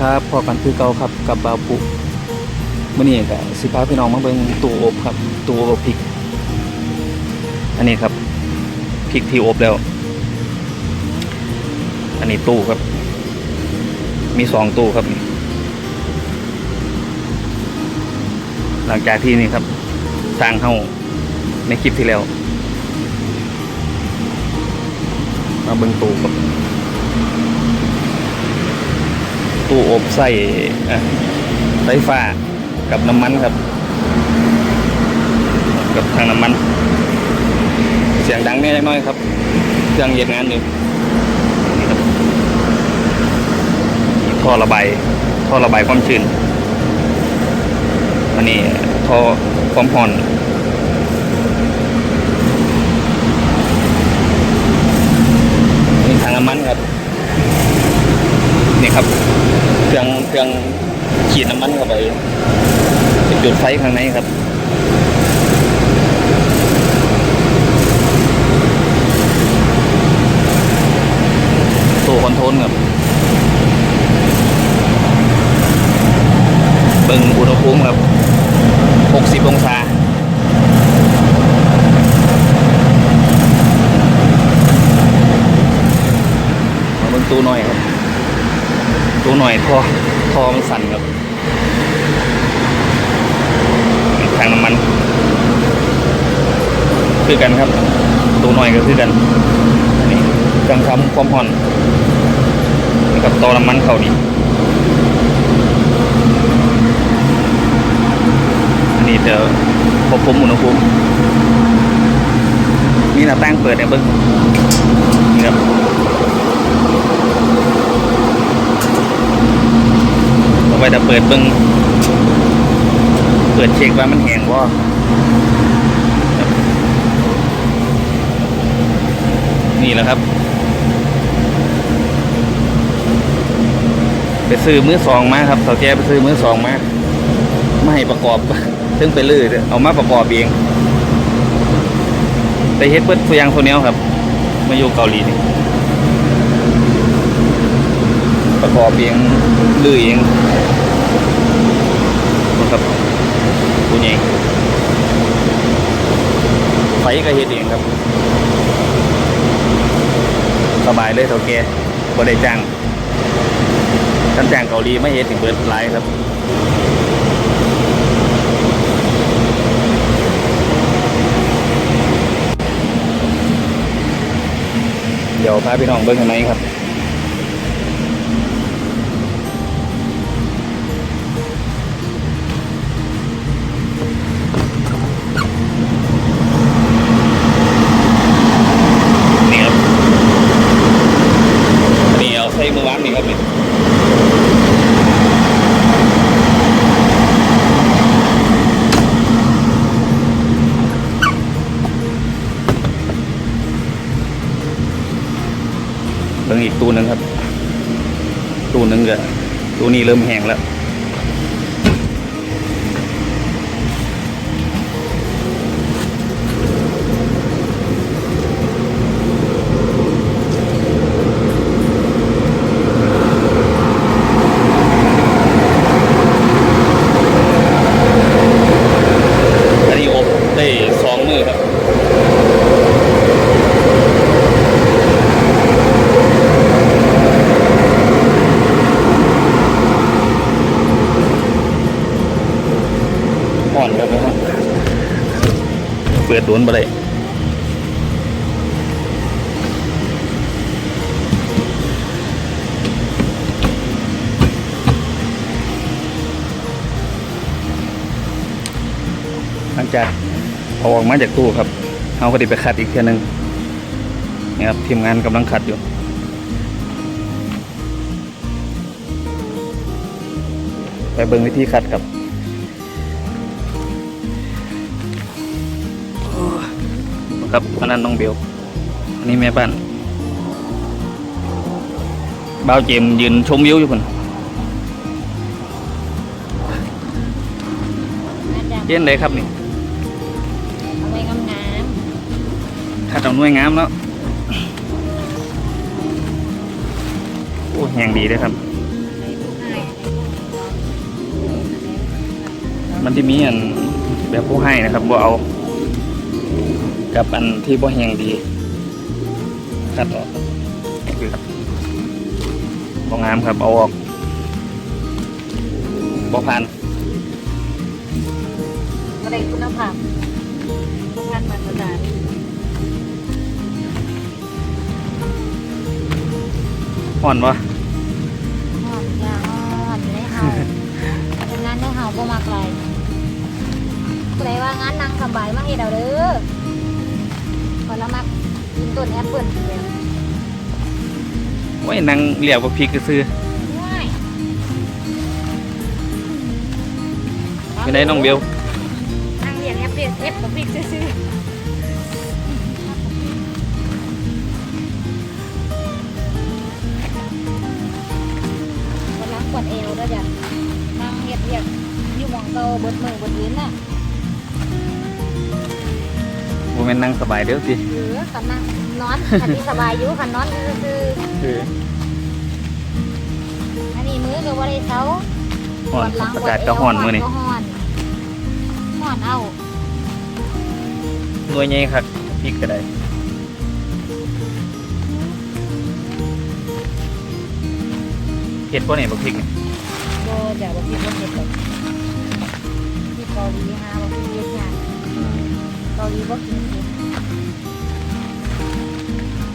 ครับพอกันคือเก่าครับกับบาปุมื่อนี้ก็สิพาพี่น้องมาเบิ่งตู้อบครับตู้อบพริก อันนี้ครับพริกที่อบแล้ว อันนี้ตู้ครับ มีสองตู้ครับ หลังจากที่นี่ครับสร้างเฮาในคลิปที่แล้ว มาเบิ่งตู้ครับ ตู้อบใส่ไฟฟ้ากับน้ำมันครับ กับทางน้ำมัน เสียงดังแน่น้อยครับ เครื่องเย็นงานอยู่ท่อระบายท่อระบายความชื้นอันนี้ท่อความร้อนทางน้ำมันครับ นี่ครับ เครื่องเครื่องฉีดน้ำมันเข้าไปเป็นจุ ดไฟข้างในครับตัวคอนโทรลครับเบิ่งอุณหภูมิครับ 60 องศามาเบิ่งตู้หน่อยครับ ตู้หน่อยท่อทอมันสั่นครับทาง น้ำมัน คือกันครับตู้หน่อยก็คือกันนนี้เครื่องทำความห่อนกับต่อน้ำมันเขานี่อันนี้จะควบคุมอุณหภูมินี่หน้าตั้งเปิดเนี่ยเบิ้งนี่ครับเอาไว้จะเปิดเบิ้ง ปิดเช็คว่ามันแห้งว่านี่แหละครับ ไปซื้อมือสองมาครับเสาแกไปซื้อมือสองมาไม่ให้ประกอบซึ่งไปลื้อเอามาประกอบเองแต่เฮ็ดเปิดตัวยางโซเนียครับ มาอยู่เกาหลีนี่ประกอบเองลื้อเองนะครับ ผู้ใหญ่ไฟก็เฮ็ดเองครับ สบายเลยเท่าแกบ่ได้จ้างท่านจ้างเกาหลีไม่เฮ็ดถึงเบิดหลายครับเดี๋ยวพาพี่น้องเบิ่งข้างในครับ นึงครับ ตู้หนึ่งก็ตู้นี้เริ่มแห้งแล้ว อันนี้อบได้สองมือครับ อนครับเปิดโดนไปเลยหลังจากเอาออกมาจากตู้ครับเขาก็ดิไปขัดอีกเทีหนึงนี่ครับทีมงานกำลังขัดอยู่ไปเบิ่งวิธีขัดครับ ครับอันนั้นน้องเบลอันนี้แม่บ้านบ้าเจมยืนชมวิวอยู่คนเย็นเลยครับนี่ถ้ามน้ำถ้าต้นวยงามแล้วโอ้แหงดีเลยครับ มันที่มีอันแบบผู้ให้นะครับว่าเอา กับอันที่บ่แห้งดีตัดออกคือบ่งามครับเอาออกบ่ผ่านก็ได้คุณภาพทุกงานมาตรฐานห่อนวะหอมยาหอมได้เฮาเป็นงานได้เฮาบ่มากไรผู้ใดว่างานนั่งสบายมาเฮ็ดเอาเด้อ คนละมักกินต้นแอปเปิ้ลเลยโอ้ยนั่งเรียกว่าพริกก็ซื้อง่ายไม่ได้น้องเบลนั่งเรียนแอปเปิ้ลเอฟกับพริกซื่อๆวันหล้างปวดเอวด้วยจ้ะนั่งเฮ็ดเรียกอยู่หมองเก่าเบิดมือเบิดเว้นน่ะ บ่แม่นนั่งสบายเด้อสิหรือขันนั่งนอนขันที่สบายอยู่ขันนอนซื่อเออๆอันนี้มือก็บ่ได้เช้าห่อนปวดหลังอากาศปวดเวก็ห่อนมื้อนี้ก็ห่อนห่อนเอาหน่วยใหญ่ครับพริกก็ได้เฮ็ดบ่นี่บ่พริกนี่บ่จะบ่คิดว่าเฮ็ดหรอกที่เกาหลีหาบ่คิดเฮ็ดงานเกาหลีบ่กินเฮ็ด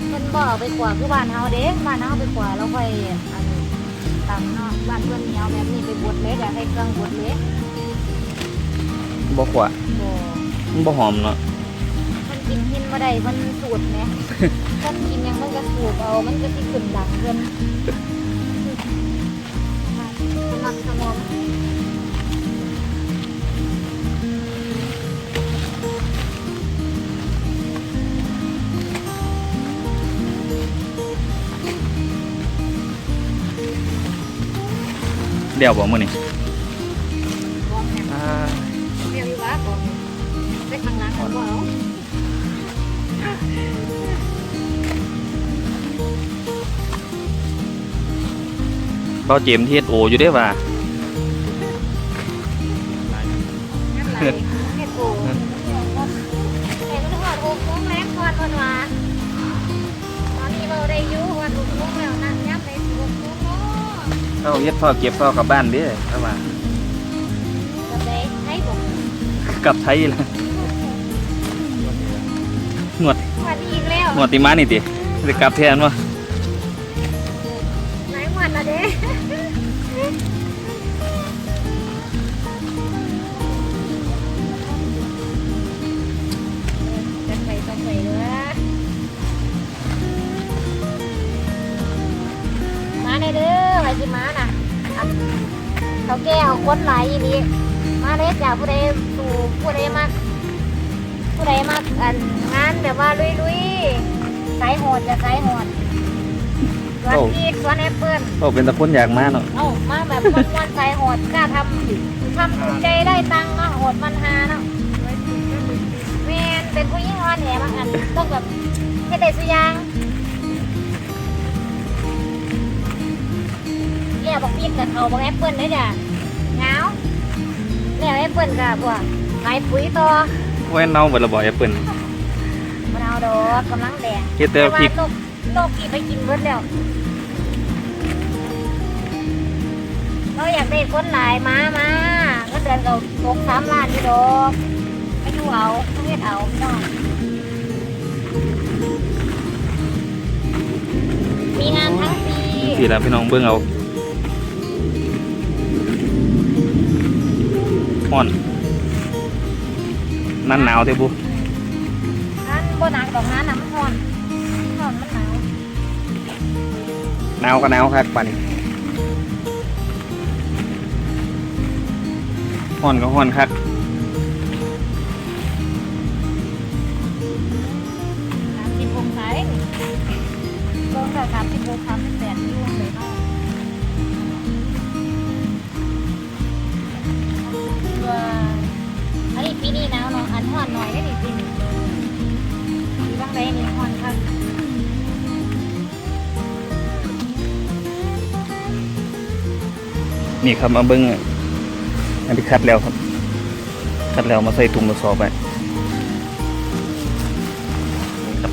เพิ่นบ่เอาไปกว่าคือบ้านเฮาเด้บ้านเฮาไปกว่าแล้วค่อยอันตำเนาะบ้านเพิ่นเหนียวแบบนี้ไปบดเลยอยากให้เครื่องบดเลยบ่ขวาบ่มันบ่หอมเนาะมันกินหินบ่ได้มันสูดแหมถ้ากินหยังมันก็สูบเอา มันก็สิขึ้นดังเพิ่นสมัครสมอง เดี๋ยวบ่มื้อนี้มองแหมอ่าเรียกอยู่ว่าบ่ไปข้างหลังก็บ่เอาเบาเจมส์ที่เฮ็ดโออยู่เด้ว่านั่นไหล เราเฮ็ดพ่อเก็บพ่อกลับบ้านเด้ถ้าว่าก็ได้ให้บ่กลับไทยล่ะหนวดสวัสดีอีกแล้วหนวดติมานี่ติสิกลับแทนวะ เด้อไปสิมาน่ะอันเขาแก้เอาคนหลายอีนี้มาเลยจ้าผู้ใดสู่ผู้ใดมักผู้ใดมักอันงานแบบว่าลุยๆสายโหดจะสายโหดสวนพีกสวนแอปเปิ้ลโอ้เป็นตะคนอยากมาเนาะเอ้ามาแบบวันๆใจโหดกล้าทำทำถูกใจได้ตังค์เนาะโหดมันหาเนาะแมนเป็นผู้หญิงอ่อนแอบางอันต้องแบบเฮ็ดได้สุอยาง เรียกบอกพี่กับเขาบอกแอปเปิ้ลเลยจ้ะเหงาเรียกแอปเปิ้ลกับพวกขายปุ๋ยต่อโอ้ยเน่าเบิดและบ่แอปเปิ้ลมันเอาดอกกำลังแดงเฮ็ดแต่แต่ว่าพริกนกนกกี่ไปกินเบิดแล้ว เราอยากได้คนหลายมามาก็เดือนเราตกสามล้านอยู่ดอกไม่อยู่เอาไม่เฮ็ดเอาพี่น้องมีงานทั้งปีสิล่ะพี่น้องเบิ่งเอา ฮ้อนนั่นหนาวเด้บุนั่นบ่หนักดอกนั้นน้ำร้อนร้อนมันหนาวหนาวก็หนาวคักปานนี้ฮ้อนก็ฮ้อนคักสามสิบองศาเองลงแต่สามสิบหกสามสิบแปดยุ่งเลยเนาะ นี่ครับมาเบิ่งอันที่คัดแล้วครับ คัดแล้วมาใส่ถุงกระสอบไปนี่ครับ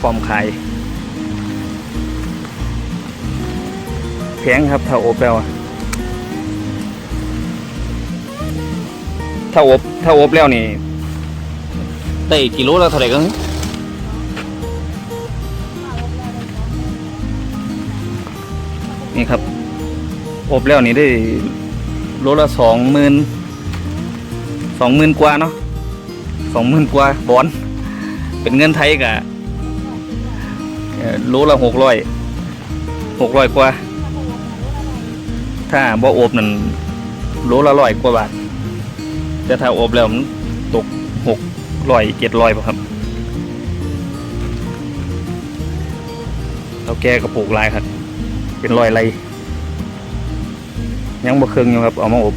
พร้อมขายแพงครับถ้าอบแล้วถ้าอบถ้าอบแล้วนี่ได้กิโลละเท่าไหร่กันนี่ครับ อบแล้วนี่ได้โลละสองหมื่นสองหมื่นกว่าเนาะสองหมื่นกว่าบอลเป็นเงินไทยกะเอ่อโลละหกร้อยหกร้อยกว่า ถ้าบ่อบนั่นโลละร้อยกว่าบาท แต่ถ้าอบแล้วมันตกหกร้อยเจ็ดร้อยป่ะครับเราแก้กระปุกลายครับ เป็นรอยไร ยังบ่เครื่องอยู่ครับ เอามาอบ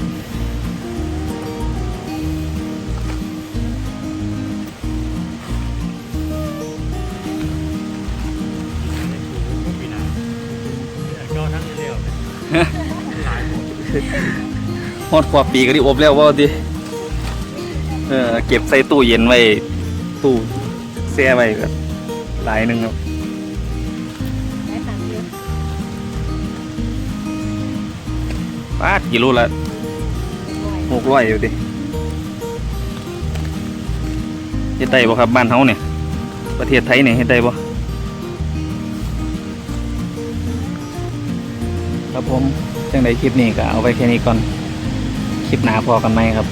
ก็ทั้งเร็วฮอดกว่าปีก็ได้อบแล้วว่าดิเออเก็บใส่ตู้เย็นไว้ ตู้แช่ไว้ก็หลายหนึ่งครับ ปาดกิโลละบ่อยหกร้อยอยู่ดิเฮ็ดได้บ่ครับบ้านเฮาเนี่ย ประเทศไทยเนี่ยเฮ็ดได้บ่ครับผมจังไดคลิปนี้ก็เอาไว้แค่นี้ก่อน คลิปหน้าพอกันไหมครับ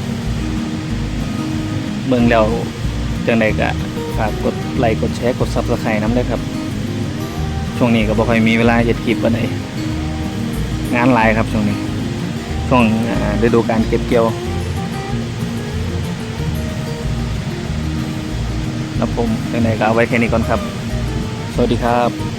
เบิ่งแล้วจังไดก็ฝากกดไลค์กดแชร์กด Subscribe นำด้วยครับ ช่วงนี้ก็บ่ค่อยมีเวลาเฮ็ดคลิปปานใดงานหลายครับช่วงนี้ ช่วงฤดูการเก็บเกี่ยวแล้วผมยังไงก็เอาไว้แค่นี้ก่อนครับ สวัสดีครับ